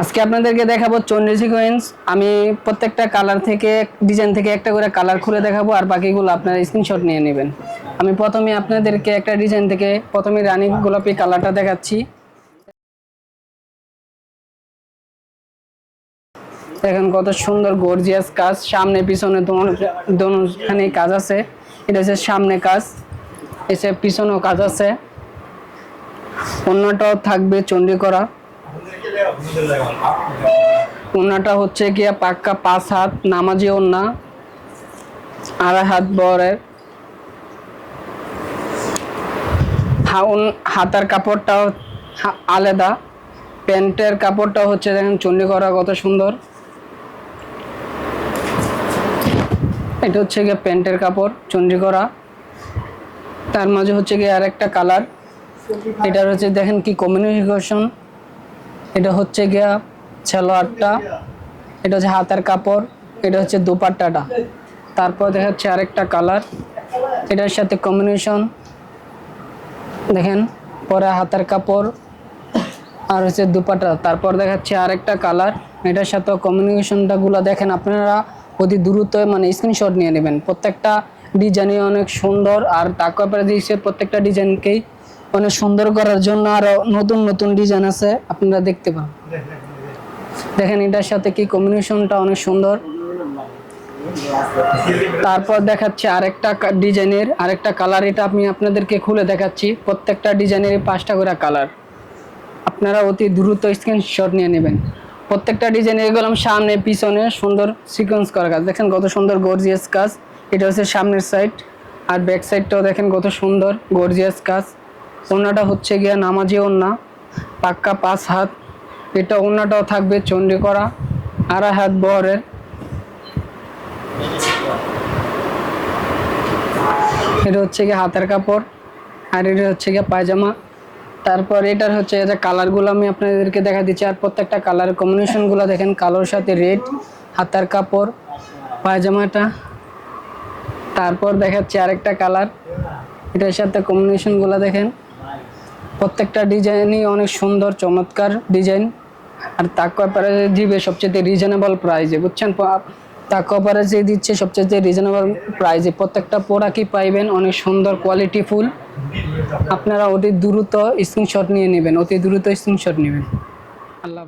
আজকে আপনাদেরকে দেখাবো চন্ডী সিকোয়েন্স আমি প্রত্যেকটা কালার থেকে ডিজাইন থেকে একটা করে কালার খুলে দেখাবো, আর বাকিগুলো আপনারা স্ক্রিনশট নিয়ে নেবেন। আমি প্রথমে আপনাদেরকে একটা ডিজাইন থেকে, প্রথমে রানী গোলাপি কালারটা দেখাচ্ছি। দেখেন কত সুন্দর গর্জিয়াস কাজ। সামনে, পিছনে দোনোখানে কাজ আছে। এটা হচ্ছে সামনে কাজ। এসে পিছনেও কাজ আছে। অন্যটাও থাকবে চণ্ডী করা। ওনাটা হচ্ছে গিয়া পাক্কা পাঁচ হাত নামাজি ওন্না আড়াই হাত বরের। হাতার কাপড়টাও হা- আলাদা। প্যান্টের কাপড়টা হচ্ছে দেখেন চন্ডি করা কত সুন্দর। এটা হচ্ছে গিয়ে প্যান্টের কাপড় চন্ডি করা। তার মাঝে হচ্ছে গিয়ে আর একটা কালার। এটার হচ্ছে দেখেন কি কমিউনিকেশন এটা হচ্ছে গিয়া সালোয়ারটা এটা হচ্ছে হাতের কাপড়, এটা হচ্ছে দুপাট্টাটা। তারপর দেখা যাচ্ছে আরেকটা কালার, এটার সাথে কম্বিনেশন দেখেন, পরে হাতের কাপড় আর হচ্ছে দুপাট্টা। তারপর দেখাচ্ছে আরেকটা কালার, এটার সাথে কমিউনিকেশনটা গুলো দেখেন, আপনারা অতি দ্রুত মানে স্ক্রিনশট নিয়ে নেবেন। প্রত্যেকটা ডিজাইনই অনেক সুন্দর, আর টাকা পরে দিয়েছে প্রত্যেকটা ডিজাইনকেই অনেক সুন্দর করার জন্য আরও নতুন নতুন ডিজাইন আছে, আপনারা দেখতে পান। দেখেন এটার সাথে কি কম্বিনেশনটা অনেক সুন্দর। তারপর দেখাচ্ছি আরেকটা ডিজাইনের আরেকটা কালার এটা আমি আপনাদেরকে খুলে দেখাচ্ছি। প্রত্যেকটা ডিজাইনের পাঁচটা করে কালার আপনারা অতি দ্রুত স্ক্রিনশট নিয়ে নেবেন। প্রত্যেকটা ডিজাইন এগুলো সামনে, পিছনে সুন্দর সিকোয়েন্স করা কাজ। দেখেন কত সুন্দর গর্জিয়াস কাজ। এটা হচ্ছে সামনের সাইড আর ব্যাক সাইডটাও দেখেন কত সুন্দর গর্জিয়াস কাজ। ওনাটা হচ্ছে গিয়া নামাজি ওন্না। পাক্কা পাঁচ হাত। এটা ওনাটাও থাকবে চন্ডি করা আড়াই হাত বহরের এটা হচ্ছে গিয়ে হাতের কাপড়, আর এটা হচ্ছে গিয়ে পায়জামা। তারপর এটার হচ্ছে এটা কালারগুলো আমি আপনাদেরকে দেখা দিচ্ছি, আর প্রত্যেকটা কালার কম্বিনেশনগুলো দেখেন, কালোর সাথে রেড হাতার কাপড়, পায়জামাটা। তারপর দেখাচ্ছি আরেকটা কালার, এটার সাথে কম্বিনেশনগুলো দেখেন। প্রত্যেকটা ডিজাইনই অনেক সুন্দর, চমৎকার ডিজাইন। আর তাক প্রাইজে দিবে সবচেয়ে রিজনেবল প্রাইজে বুঝছেন? তাকুয়া প্রাইজে দিচ্ছে সবচেয়ে রিজনেবল প্রাইজে প্রত্যেকটা প্রোডাক্টই পাইবেন, অনেক সুন্দর কোয়ালিটি ফুল। আপনারা অতি দ্রুত স্ক্রিনশট নিয়ে নেবেন, অতি দ্রুত স্ক্রিনশট নেবেন। আল্লাহ